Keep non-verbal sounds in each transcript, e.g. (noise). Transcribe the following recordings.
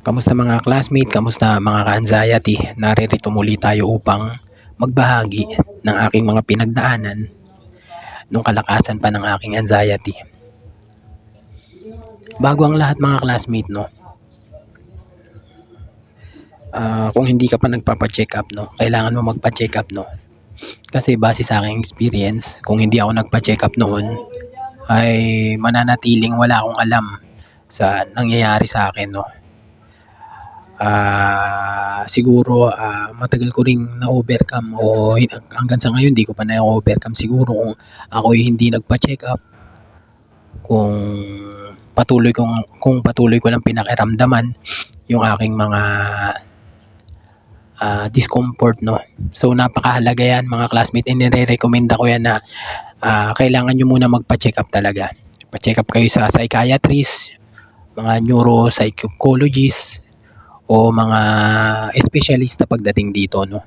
Kamusta mga classmate, kamusta mga ka-anxiety? Naririto muli tayo upang magbahagi ng aking mga pinagdaanan nung kalakasan pa ng aking anxiety. Bago ang lahat mga classmate, no? Ah, kung hindi ka pa nagpapa-check up, no? Kailangan mo magpa-check up, no? Kasi base sa aking experience, kung hindi ako nagpa-check up noon, ay mananatiling wala akong alam sa nangyayari sa akin, no? Ah, siguro ah, matagal ko ring na-overcome o hanggang sa ngayon di ko pa na-overcome siguro kung ako'y hindi nagpa-check up kung patuloy kong kung patuloy ko lang pinakiramdaman yung aking mga ah, discomfort no. So napakahalaga yan mga classmate inire-recommenda ko yan na ah, kailangan nyo muna magpa-check up talaga. Pa-check up kayo sa psychiatrist, mga neuropsychologist o mga espesyalista pagdating dito no.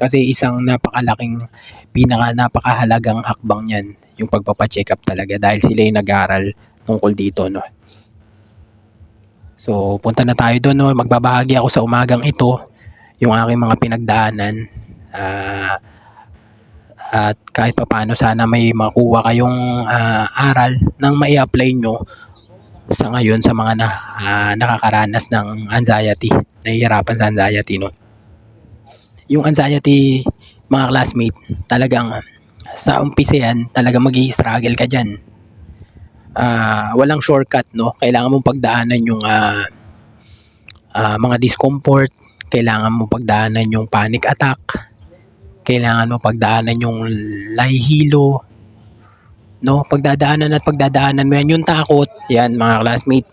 Kasi isang napakalaking pinaka napakahalagang hakbang niyan yung pagpapa-check up talaga dahil sila yung nag-aaral tungkol dito no. So punta na tayo doon no. Magbabahagi ako sa umagang ito yung aking mga pinagdaanan ah, at kahit papaano sana may makuha kayong ah, aral nang mai-apply nyo sa ngayon sa mga na, ah, nakakaranas ng anxiety, nahihirapan sa anxiety, no? Yung anxiety, mga classmate, talagang sa umpisa yan, talagang mag struggle ka dyan. Ah, walang shortcut, no? Kailangan mong pagdaanan yung ah, ah, mga discomfort, kailangan mong pagdaanan yung panic attack, kailangan mo pagdaanan yung lahihilo, no? Pagdadaanan at pagdadaanan mo yan, yung takot, yan mga classmate,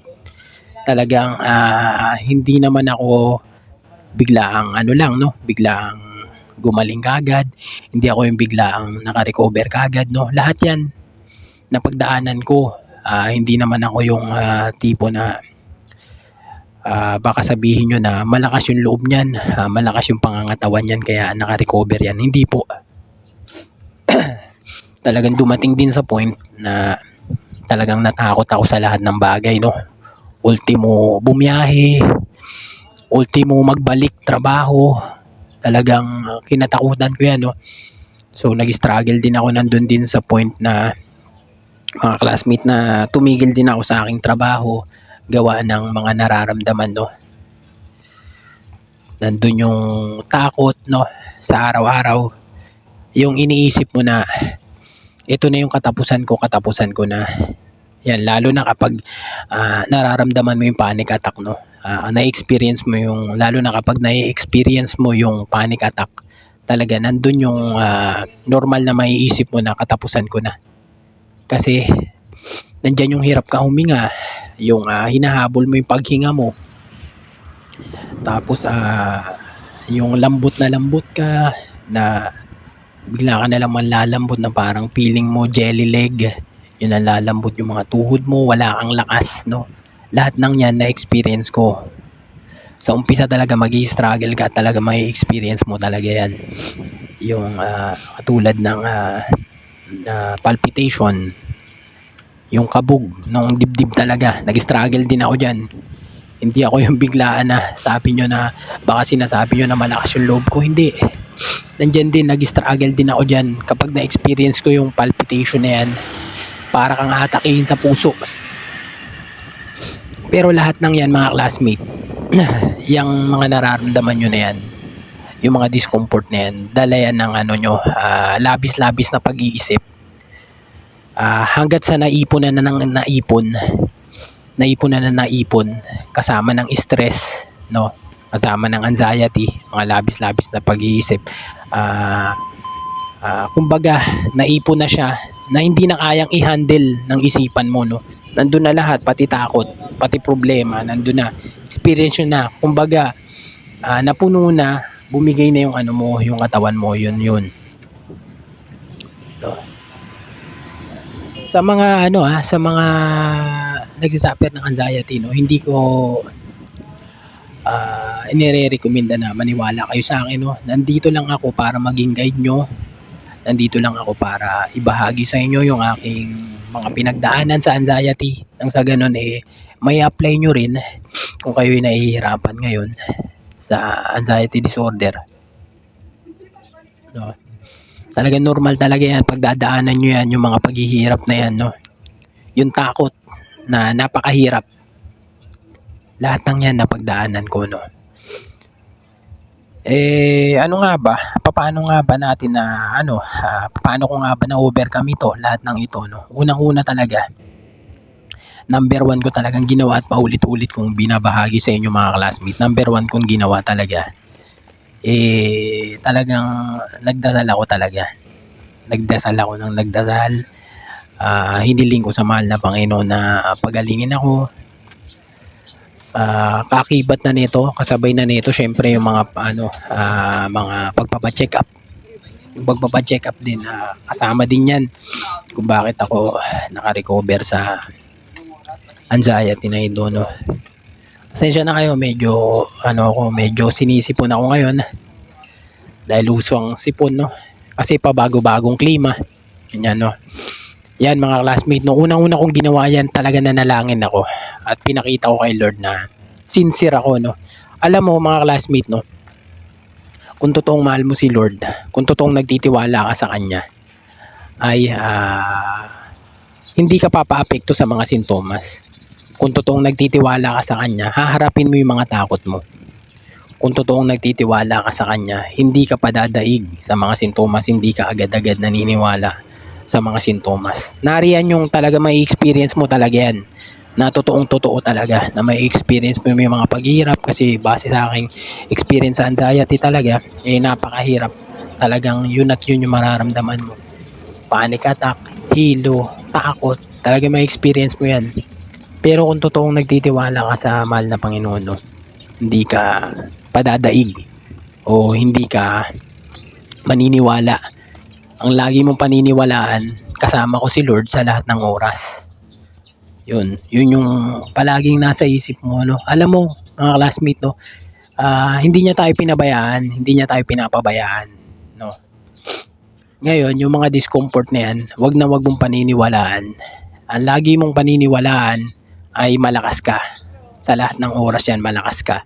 talagang ah, hindi naman ako biglaang ano lang, no? Biglaang gumaling kagad, hindi ako yung biglaang naka-recover kagad, no? Lahat yan napagdaanan ko. Ah, hindi naman ako yung ah, tipo na ah, baka sabihin nyo na malakas yung loob niyan, ah, malakas yung pangangatawan niyan kaya naka-recover yan. Hindi po. Talagang dumating din sa point na talagang natakot ako sa lahat ng bagay, no? Ultimo bumiyahe, ultimo magbalik trabaho, talagang kinatakutan ko yan, no? So, nag-struggle din ako nandun din sa point na mga classmate na tumigil din ako sa aking trabaho gawa ng mga nararamdaman, no? Nandun yung takot, no? Sa araw-araw. Yung iniisip mo na ito na yung katapusan ko, katapusan ko na. Yan, lalo na kapag ah, nararamdaman mo yung panic attack, no? Ah, na-experience mo yung, lalo na kapag na-experience mo yung panic attack, talaga nandun yung ah, normal na maiisip mo na katapusan ko na. Kasi nandyan yung hirap ka huminga, yung ah, hinahabol mo yung paghinga mo. Tapos ah, yung lambot na lambot ka na bigla ka na lang manlalambot na parang feeling mo jelly leg. Yun ang lalambot yung mga tuhod mo, wala kang lakas, no? Lahat ng yan na-experience ko. Sa umpisa talaga mag struggle ka talaga may experience mo talaga yan. Yung ah, katulad ng ah, na palpitation, yung kabog ng dibdib talaga. Nag-struggle din ako dyan. Hindi ako yung biglaan na sabi nyo na baka sinasabi nyo na malakas yung loob ko. Hindi. Nandyan din, nag-struggle din ako dyan. Kapag na-experience ko yung palpitation na yan, para kang hatakihin sa puso. Pero lahat ng yan mga classmate, (clears throat) yung mga nararamdaman nyo na yan, yung mga discomfort na yan, dala yan ng ano nyo, ah, labis-labis na pag-iisip. Ah, hanggat sa naipon na na ng naipon, naipon na na naipon, kasama ng stress, no? Kasama ng anxiety, mga labis-labis na pag-iisip. Ah, ah, kumbaga, naipon na siya na hindi na kayang i-handle ng isipan mo, no? Nandun na lahat, pati takot, pati problema, nandun na. Experience na. Kumbaga, ah, napuno na, bumigay na yung ano mo, yung katawan mo, yun, yun. No? Sa mga ano ah, sa mga nagsisuffer ng anxiety, no, hindi ko ah inire-recommenda na maniwala kayo sa akin, no. Nandito lang ako para maging guide nyo. Nandito lang ako para ibahagi sa inyo yung aking mga pinagdaanan sa anxiety. Nang sa ganun eh may apply nyo rin kung kayo nahihirapan ngayon sa anxiety disorder. No? Talaga normal talaga yan. Pagdadaanan nyo yan, yung mga paghihirap na yan. No? Yung takot na napakahirap. Lahat ng yan napagdaanan ko. No? Eh, ano nga ba? Paano nga ba natin na, ano, ah, paano ko nga ba na overcome ito? Lahat ng ito, no? Unang-una talaga, number one ko talagang ginawa at paulit-ulit kong binabahagi sa inyo mga classmates. Number one kong ginawa talaga. Eh, talagang nagdasal ako talaga. Nagdasal ako ng nagdasal. Ah, hiniling ko sa mahal na Panginoon na pagalingin ako. Ah, kakibat na nito, kasabay na nito syempre yung mga ano, ah, mga pagpapa-check up. Yung pagpapa-check up din, ah, kasama din 'yan kung bakit ako naka-recover sa anxiety na ito, no. Pasensya na kayo, medyo ano ako, medyo sinisipon ako ngayon. Dahil uso ang sipon, no. Kasi pabago-bagong klima. Ganyan, no. Yan mga classmate, no, unang-una kong ginawa yan, talaga nanalangin ako at pinakita ko kay Lord na sincere ako, no. Alam mo mga classmate, no, kung totoong mahal mo si Lord, kung totoong nagtitiwala ka sa Kanya, ay ah, hindi ka papaapekto sa mga sintomas. Kung totoong nagtitiwala ka sa Kanya, haharapin mo yung mga takot mo. Kung totoong nagtitiwala ka sa Kanya, hindi ka padadaig sa mga sintomas, hindi ka agad-agad naniniwala sa mga sintomas. Nariyan yung talaga may experience mo talaga yan na totoong totoo talaga na may experience mo yung mga paghihirap kasi base sa aking experience sa anxiety talaga eh napakahirap. Talagang yun at yun yung mararamdaman mo. Panic attack, hilo, takot talaga may experience mo yan. Pero kung totoong nagtitiwala ka sa mahal na Panginoon no, hindi ka padadaig o hindi ka maniniwala. Ang lagi mong paniniwalaan kasama ko si Lord sa lahat ng oras yun, yun yung palaging nasa isip mo, no? Alam mo, mga classmate, no? ah, hindi niya tayo pinabayaan, hindi niya tayo pinapabayaan, no? Ngayon, yung mga discomfort na yan, wag na wag mong paniniwalaan. Ang lagi mong paniniwalaan ay malakas ka. Sa lahat ng oras yan, malakas ka.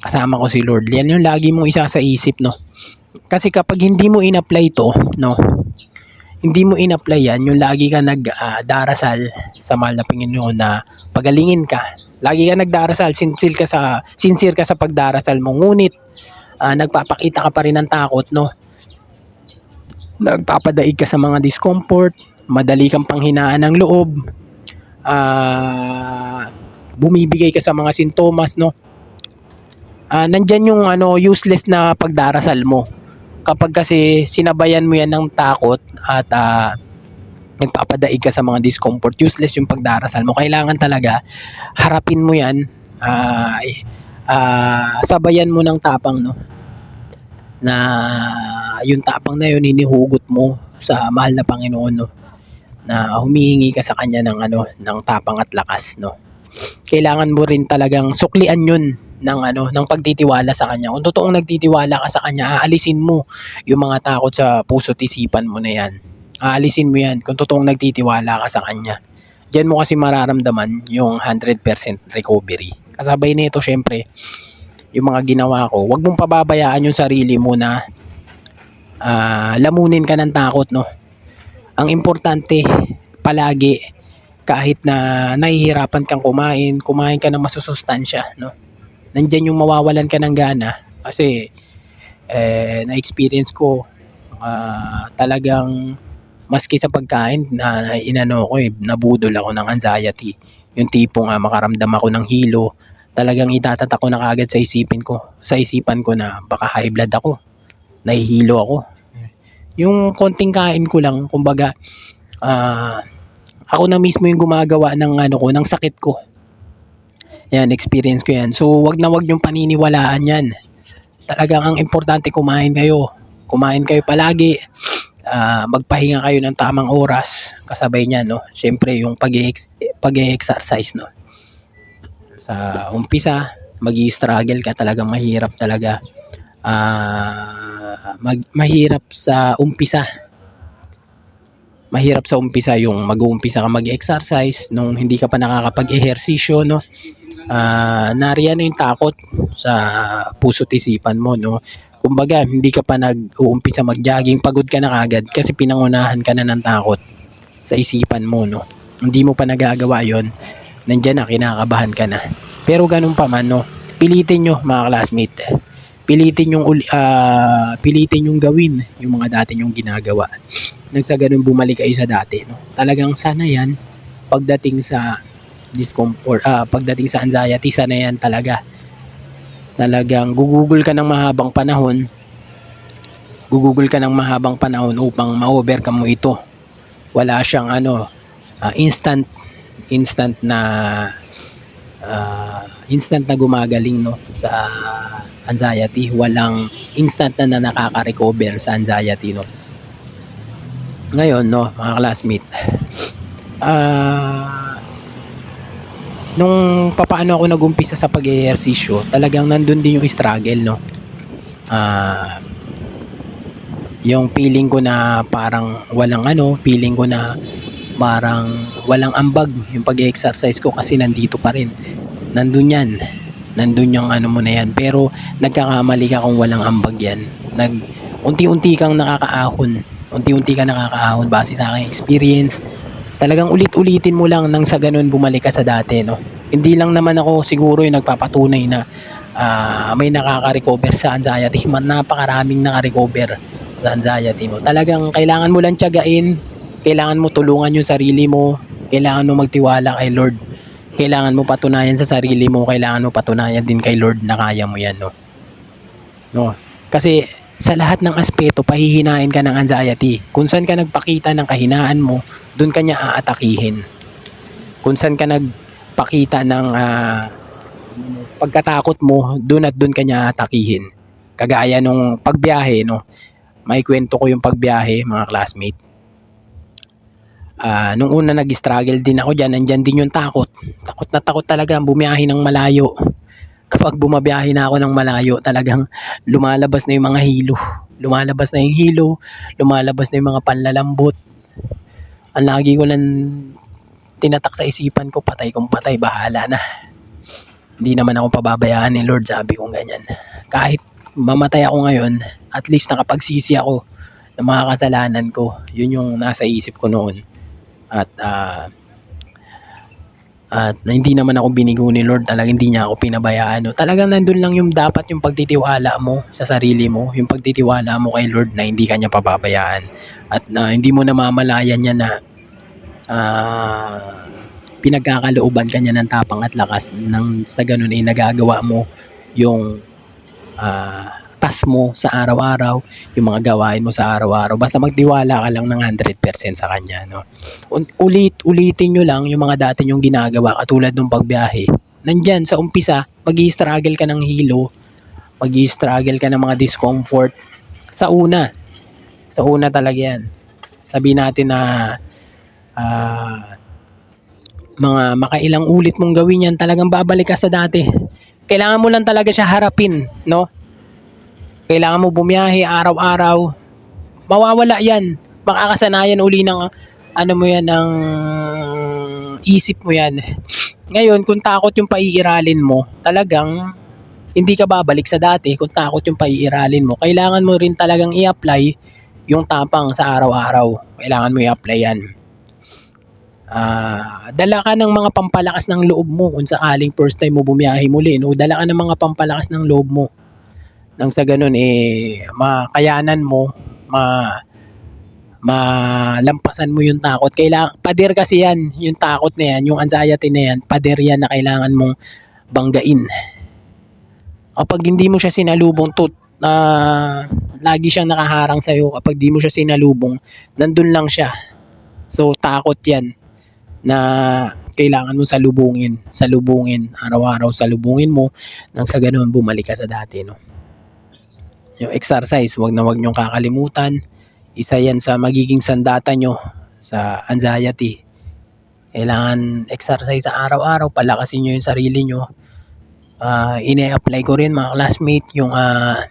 Kasama ko si Lord. Yan yung lagi mong isa sa isip, no? Kasi kapag hindi mo in-apply to, no? Hindi mo in-apply yan, yung lagi ka nagdarasal sa mahal na Panginoon na pagalingin ka. Lagi ka nagdarasal, sincere ka sa sincere ka sa pagdarasal mo. Ngunit ah, nagpapakita ka pa rin ng takot, no? Nagpapadaig ka sa mga discomfort, madali kang panghinaan ng loob. Ah, bumibigay ka sa mga sintomas, no? Ah, nandyan yung ano useless na pagdarasal mo kapag kasi sinabayan mo yan ng takot at ah, nagpapadaig ka sa mga discomfort, useless yung pagdarasal mo. Kailangan talaga harapin mo yan, eh, ah, sabayan mo ng tapang, no? Na yung tapang na yun, hinihugot mo sa mahal na Panginoon, no? Na humihingi ka sa Kanya ng, ano, ng tapang at lakas, no? Kailangan mo rin talagang suklian yun ng ano ng pagtitiwala sa kanya. Kung totoong nagtitiwala ka sa kanya, aalisin mo yung mga takot sa puso't isipan mo na yan. Aalisin mo yan kung totoong nagtitiwala ka sa kanya. Diyan mo kasi mararamdaman yung 100% recovery. Kasabay nito syempre, yung mga ginawa ko, wag mong pababayaan yung sarili mo na ah, lamunin ka ng takot, no? Ang importante, palagi, kahit na nahihirapan kang kumain, kumain ka ng masusustansya, no? Nandyan yung mawawalan ka ng gana kasi eh, na-experience ko ah, talagang maski sa pagkain na inano ko eh, nabudol ako ng anxiety. Yung tipong ah, makaramdam ako ng hilo, talagang itatatak ko na kagad sa isipin ko, sa isipan ko na baka high blood ako, nahihilo ako. Yung konting kain ko lang, kumbaga, ah, ako na mismo yung gumagawa ng ano ko, ng sakit ko. Yan, experience ko yan. So, wag na wag yung paniniwalaan yan. Talagang ang importante kumain kayo. Kumain kayo palagi. Ah, magpahinga kayo ng tamang oras. Kasabay niyan, no? Siyempre, yung pag-exercise, no? Sa umpisa, mag struggle ka talagang mahirap talaga. Ah, mag, mahirap sa umpisa. mahirap sa umpisa yung mag-uumpisa ka mag-exercise nung hindi ka pa nakakapag-ehersisyo no ah nariyan na yung takot sa puso't isipan mo no? Kumbaga hindi ka pa nag-uumpisa mag-jogging pagod ka na kagad kasi pinangunahan ka na ng takot sa isipan mo no? Hindi mo pa nagagawa yon nandyan na kinakabahan ka na. Pero ganun pa man no? Pilitin nyo mga classmate. Pilitin yung ah, pilitin yung gawin yung mga dati yung ginagawa. Nang ganun bumalik kayo sa dati no? Talagang sana yan pagdating sa discomfort ah pagdating sa anxiety sana yan talaga. Talagang gugugol ka ng mahabang panahon. Gugugol ka ng mahabang panahon upang ma-overcome mo ito. Wala siyang ano ah, instant instant na ah, instant na gumagaling no sa anxiety. Walang instant na, na nakaka-recover sa anxiety no. Ngayon no mga classmate ah nung papaano ako nagumpisa sa pag-ehersisyo talagang nandun din yung struggle no? Ah yung feeling ko na parang walang ano feeling ko na parang walang ambag yung pag-exercise ko kasi nandito pa rin. Nandun yan. Nandun yung ano mo na yan. Pero nagkakamali ka kung walang ambag yan. Nag unti-unti kang nakakaahon. Unti-unti ka nakakaahon base sa aking experience talagang ulit-ulitin mo lang nang sa ganun bumalik ka sa dati no? Hindi lang naman ako siguro yung nagpapatunay na ah, may nakaka-recover sa anxiety. Man, napakaraming naka-recover sa anxiety mo talagang kailangan mo lang tiyagain. Kailangan mo tulungan yung sarili mo. Kailangan mo magtiwala kay Lord. Kailangan mo patunayan sa sarili mo. Kailangan mo patunayan din kay Lord na kaya mo yan no? No? Kasi sa lahat ng aspeto pahihinain ka ng anxiety. Kung saan ka nagpakita ng kahinaan mo doon ka niya aatakihin. Kung saan ka nagpakita ng ah, pagkatakot mo doon at doon ka niya aatakihin. Kagaya nung pagbiyahe no? May kwento ko yung pagbiyahe mga classmate. Ah, nung una nag-struggle din ako diyan, nandiyan din yung takot. Takot na takot talaga bumiyahe ng malayo. Kapag bumabiyahe na ako ng malayo, talagang lumalabas na yung mga hilo. Lumalabas na yung hilo, lumalabas na yung mga panlalambot. Ang lagi ko lang tinatak sa isipan ko, patay kung patay, bahala na. Hindi naman ako pababayaan ni Lord, sabi kong ganyan. Kahit mamatay ako ngayon, at least nakapagsisi ako ng mga kasalanan ko. Yun yung nasa isip ko noon at ah, at hindi naman ako binigo ni Lord talagang hindi niya ako pinabayaan no? talagang nandun lang yung dapat yung pagtitiwala mo sa sarili mo yung pagtitiwala mo kay Lord na hindi ka niya pababayaan at na hindi mo namamalayan niya na ah, pinagkakalooban ka niya ng tapang at lakas nang sa ganun ay nagagawa mo yung ah, task mo sa araw-araw yung mga gawain mo sa araw-araw. Basta magtiwala ka lang ng 100% sa kanya, no? Ulit, ulitin nyo lang yung mga dati yung ginagawa katulad ng pagbiyahe. Nandyan, sa umpisa, mag struggle ka ng hilo, mag struggle ka ng mga discomfort. Sa una, sa una talaga yan. Sabi natin na ah, mga makailang ulit mong gawin yan, talagang babalik ka sa dati. Kailangan mo lang talaga siya harapin, no? Kailangan mo bumiyahe araw-araw, mawawala yan. Makakasanayan uli ng ano mo yan, ng isip mo yan. Ngayon, kung takot yung paiiralin mo, talagang hindi ka babalik sa dati kung takot yung paiiralin mo. Kailangan mo rin talagang i-apply yung tapang sa araw-araw. Kailangan mo i-apply yan. Ah, dala ka ng mga pampalakas ng loob mo kung sakaling first time mo bumiyahe muli, no? Dala ka ng mga pampalakas ng loob mo nang sa ganun eh makayanan mo ma malampasan mo yung takot. Kailangan pader kasi yan yung takot na yan yung anxiety na yan pader yan na kailangan mong banggain. Kapag hindi mo siya sinalubong tut na lagi siyang nakaharang sa iyo kapag di mo siya sinalubong nandun lang siya. So takot yan na kailangan mo salubungin salubungin araw-araw salubungin mo. Nang sa ganun bumalik ka sa dati no yung exercise, wag na wag niyong kakalimutan. Isa yan sa magiging sandata nyo sa anxiety. Kailangan exercise sa araw-araw, palakasin nyo yung sarili nyo. Ah, ine-apply ko rin mga classmate yung ah,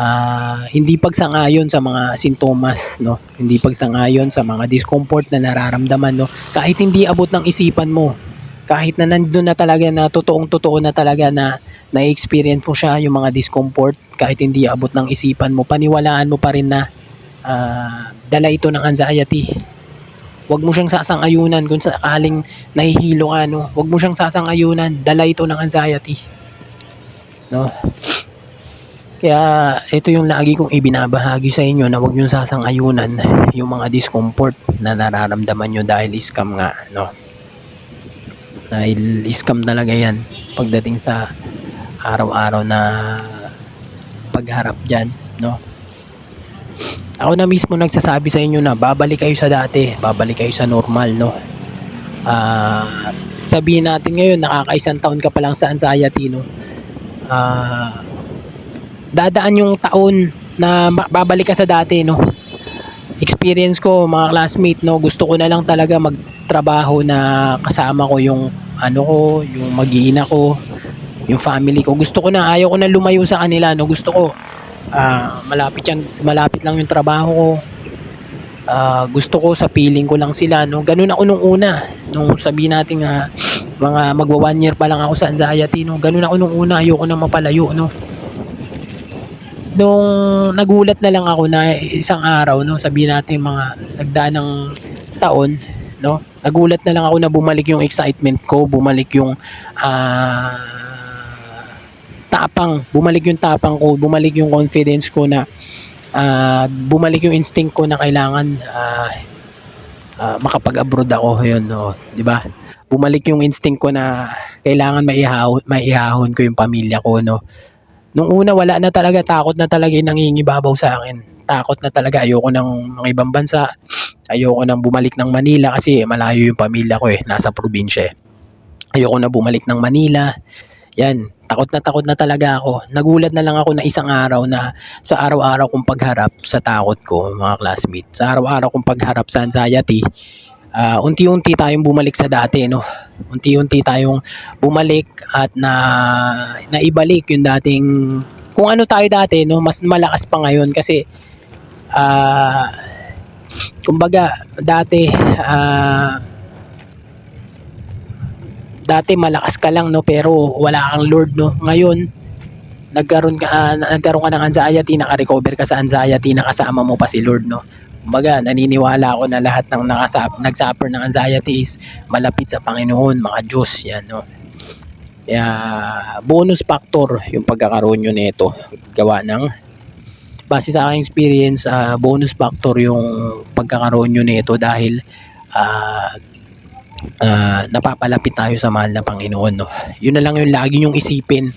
ah, hindi pagsangayon sa mga sintomas, no? Hindi pagsangayon sa mga discomfort na nararamdaman, no? Kahit hindi abot ng isipan mo, kahit na nandun na talaga na totoong totoo na talaga na na-experience mo siya yung mga discomfort kahit hindi abot ng isipan mo paniwalaan mo pa rin na ah, dala ito ng anxiety Huwag mo siyang sasang-ayunan kung sakaling nahihilo ka, no? Huwag mo siyang sasang-ayunan. Dala ito ng anxiety. No? Kaya ito yung lagi kong ibinabahagi sa inyo na huwag niyong sasang-ayunan yung mga discomfort na nararamdaman nyo dahil scam nga, no? Dahil scam talaga yan pagdating sa araw-araw na pagharap dyan, no? Ako na mismo nagsasabi sa inyo na babalik kayo sa dati, babalik kayo sa normal, no? Ah, sabihin natin ngayon nakakaisang taon ka pa lang sa anxiety, no? Ah, dadaan yung taon na babalik ka sa dati, no? Experience ko, mga classmate, no? Gusto ko na lang talaga magtrabaho na kasama ko yung ano ko, yung mag-iina ko, yung family ko. Gusto ko na, ayaw ko na lumayo sa kanila, no? Gusto ko, ah, malapit yan, malapit lang yung trabaho ko. Ah, gusto ko sa feeling ko lang sila, no? Ganun ako nung una. Nung sabi natin nga, mga magwa one year pa lang ako sa anxiety, no? Ganun ako nung una, ayoko na mapalayo, no? Nung nagulat na lang ako na isang araw, no? Sabi natin mga nagdaan ng taon, no? Nagulat na lang ako na bumalik yung excitement ko, bumalik yung ah, tapang, bumalik yung tapang ko, bumalik yung confidence ko na ah, bumalik yung instinct ko na kailangan ah, ah, makapag-abroad ako yun no, 'di ba? Bumalik yung instinct ko na kailangan maihahon, maihahon ko yung pamilya ko no. Nung una wala na talaga takot na talaga yung nangingibabaw sa akin. Takot na talaga ayoko ng mga ibang bansa. Ayoko nang bumalik ng Manila kasi malayo yung pamilya ko eh, nasa probinsya. eh. Ayoko na bumalik ng Manila. Yan, takot na takot na talaga ako. Nagulat na lang ako na isang araw na sa araw-araw kong pagharap sa takot ko, mga classmates. Sa araw-araw kong pagharap sa anxiety, ah, unti-unti tayong bumalik sa dati, no? Unti-unti tayong bumalik at na naibalik yung dating kung ano tayo dati, no? Mas malakas pa ngayon kasi ah kumbaga dati ah dati malakas ka lang no pero wala kang lord no ngayon nagkaroon ka ah, nagkaroon ka ng anxiety naka-recover ka sa anxiety nakasama mo pa si lord no kumbaga naniniwala ako na lahat ng nakasap, nagsuffer ng anxiety is malapit sa Panginoon mga Diyos yan no kaya bonus factor yung pagkakaroon nyo nito gawa ng base sa aking experience ah, bonus factor yung pagkakaroon nyo nito dahil ah ah, napapalapit tayo sa mahal na Panginoon, no? Yun na lang yung lagi yung isipin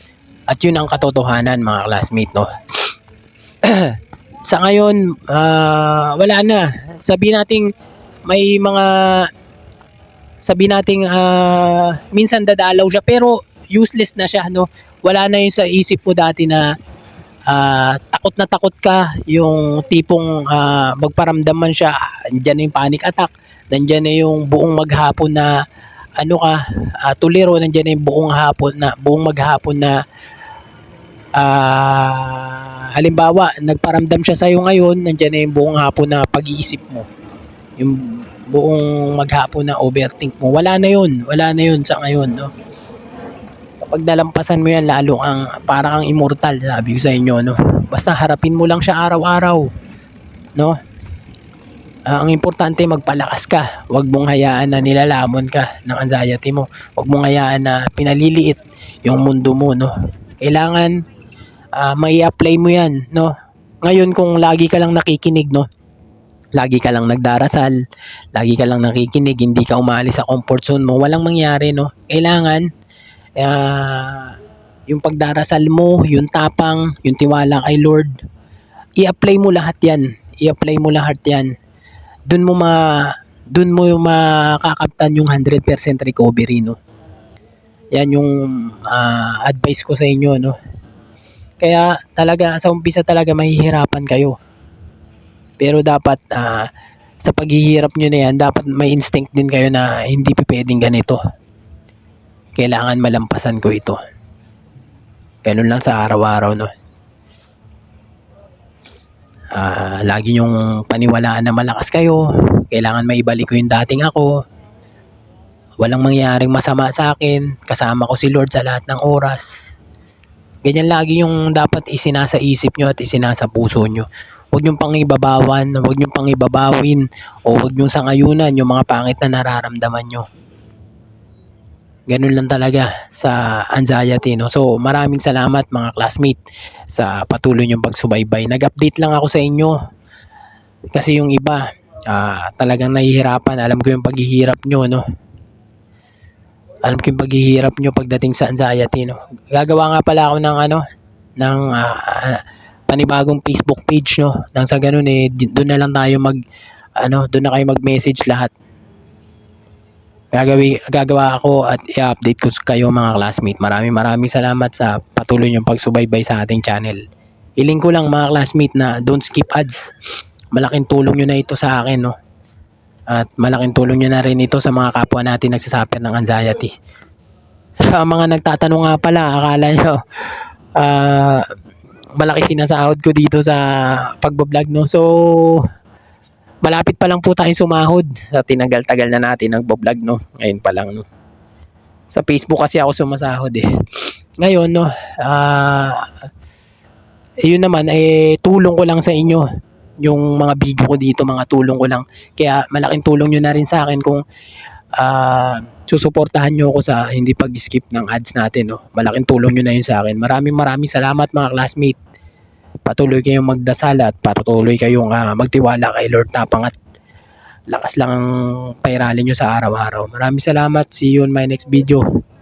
at yun ang katotohanan, mga classmate, no? (clears throat) sa ngayon, ah, wala na. Sabi nating may mga sabi nating ah, minsan dadalaw siya pero useless na siya, no? Wala na yun sa isip mo dati na ah, takot na takot ka, yung tipong ah, magparamdam man siya, andyan na yung panic attack, nandyan na yung buong maghapon na ano ka, ah, tuliro, nandyan na yung buong hapon na, buong maghapon na ah, halimbawa, nagparamdam siya sa'yo ngayon, nandyan na yung buong hapon na pag-iisip mo. Yung buong maghapon na overthink mo. Wala na yun. Wala na yun sa ngayon, no? Kapag nalampasan mo yan, lalo kang, parang kang immortal, sabi ko sa inyo, no? Basta harapin mo lang siya araw-araw, no? Ah, ang importante magpalakas ka. Huwag mong hayaan na nilalamon ka ng anxiety mo. Huwag mong hayaan na pinaliliit yung mundo mo, no? Kailangan ah, may apply mo 'yan, no? Ngayon kung lagi ka lang nakikinig, no? Lagi ka lang nagdarasal, lagi ka lang nakikinig, hindi ka umalis sa comfort zone mo, walang mangyari, no? Kailangan ah, yung pagdarasal mo, yung tapang, yung tiwala kay Lord, i-apply mo lahat 'yan. I-apply mo lahat 'yan dun mo ma dun mo yung makakaptan yung 100% recovery no yan yung ah, advice ko sa inyo no kaya talaga sa umpisa talaga mahihirapan kayo pero dapat ah, sa paghihirap nyo na yan dapat may instinct din kayo na hindi pwedeng ganito kailangan malampasan ko ito ganun lang sa araw-araw no Ah, lagi niyong paniwalaan na malakas kayo. Kailangan maibalik ko yung dating ako. Walang mangyaring masama sa akin. Kasama ko si Lord sa lahat ng oras. Ganyan lagi yung dapat isinasa isip nyo at isinasa puso nyo. Huwag niyong pangibabawan, huwag niyong pangibabawin, o huwag niyong sangayunan yung mga pangit na nararamdaman nyo. Ganun lang talaga sa anxiety, no? So, maraming salamat mga classmate sa patuloy niyong pagsubaybay. Nag-update lang ako sa inyo. Kasi yung iba, ah, talagang nahihirapan. Alam ko yung paghihirap nyo, no? Alam ko yung paghihirap nyo pagdating sa anxiety, no? Gagawa nga pala ako ng ano, ng ah, panibagong Facebook page, no? Nang sa ganun eh, doon na lang tayo mag, ano, doon na kayo mag-message lahat. Gagawi, gagawa ako at i-update ko kayo mga classmate. Maraming maraming salamat sa patuloy niyong pagsubaybay sa ating channel. Iling ko lang mga classmate na don't skip ads. Malaking tulong nyo na ito sa akin, no? At malaking tulong nyo na rin ito sa mga kapwa natin nagsasuffer ng anxiety. (laughs) Sa mga nagtatanong nga pala, akala nyo, ah, malaki sinasahod ko dito sa pagbablog, no? So, malapit pa lang po tayong sumahod sa tinagal-tagal na natin nagbablog, no? Ngayon pa lang, no? Sa Facebook kasi ako sumasahod, eh. Ngayon, no, ah, yun naman, eh, tulong ko lang sa inyo yung mga video ko dito, mga tulong ko lang. Kaya malaking tulong nyo na rin sa akin kung ah, susuportahan nyo ako sa hindi pag-skip ng ads natin. No? Malaking tulong nyo na yun sa akin. Maraming maraming salamat mga classmate. Patuloy kayong magdasal at patuloy kayong ah, magtiwala kay Lord Tapang at lakas lang ang pairalin nyo sa araw-araw. Maraming salamat. See you on my next video.